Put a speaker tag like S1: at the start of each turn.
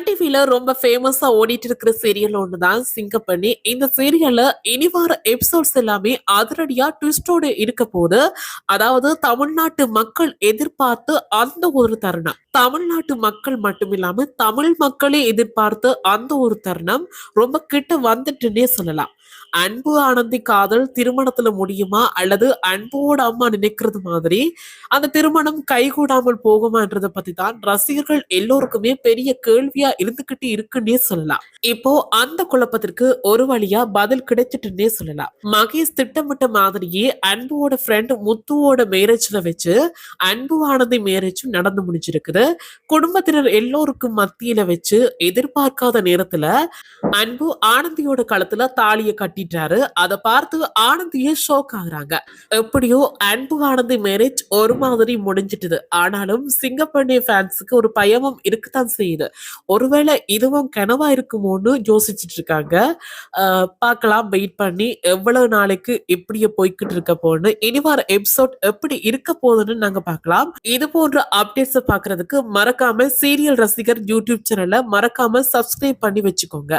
S1: Sun டிவில ரொம்ப ஃபேமஸா ஓடிட்டு இருக்கிற சீரியல் ஒண்ணுதான் சிங்கப்பண்ணி. இந்த சீரியல்ல இனி வர எபிசோட்ஸ் எல்லாமே அதிரடியா ட்விஸ்டோட இருக்க போது அதாவது தமிழ்நாட்டு மக்கள் எதிர்பார்த்து அந்த ஒரு தருணம். தமிழ்நாட்டு மக்கள் மட்டும் இல்லாம தமிழ் மக்களே எதிர்பார்த்து அந்த ஒரு தருணம் ரொம்ப கிட்ட வந்துட்டுன்னே சொல்லலாம். அன்பு ஆனந்தி காதல் திருமணத்துல முடியுமா? அல்லது அன்போட அம்மா நினைக்கிறது மாதிரி? அந்த திருமணம் கைகூடாமல் போகுமான்றத பத்தி தான் ரசிகர்கள் எல்லோருக்குமே பெரிய கேள்வியா இருந்துகிட்டு இருக்குன்னே சொல்லலாம். இப்போ அந்த குழப்பத்திற்கு ஒரு வழியா பதில் கிடைச்சிட்டுன்னே சொல்லலாம். மகேஷ் திட்டமிட்ட மாதிரியே அன்புவோட ஃப்ரெண்ட் முத்துவோட மேரேஜ்ல வச்சு அன்பு ஆனந்தி மேரேஜும் நடந்து முடிஞ்சிருக்குது. குடும்பத்தினர் எல்லோருக்கும் மத்தியில வச்சு எதிர்பார்க்காத நேரத்துல அன்பு ஆனந்தியோட களத்துல தாலியை கட்டிட்டாரு. அதை பார்த்து ஆனந்தியே ஷோக் ஆகுறாங்க. எப்படியோ அன்பு ஆனந்தி மேரேஜ் ஒரு மாதிரி முடிஞ்சிட்டுது. ஆனாலும் சிங்கப்பண்ணி ஃபேன்ஸுக்கு ஒரு பயமும் இருக்குதான் செய்யுது. ஒருவேளை இதுவும் கனவா இருக்குமோன்னு யோசிச்சுட்டு இருக்காங்க. பார்க்கலாம் வெயிட் பண்ணி எவ்வளவு நாளைக்கு இப்படியே போய்கிட்டு இருக்க போன்னு இனி வர எபிசோட் எப்படி இருக்க போகுதுன்னு நாங்க பார்க்கலாம். இது போன்ற அப்டேட்ஸ் பாக்குறதுக்கு மறக்காம சீரியல் ரசிகர் யூடியூப் சேனலை மறக்காம சப்ஸ்கிரைப் பண்ணி வச்சுக்கோங்க.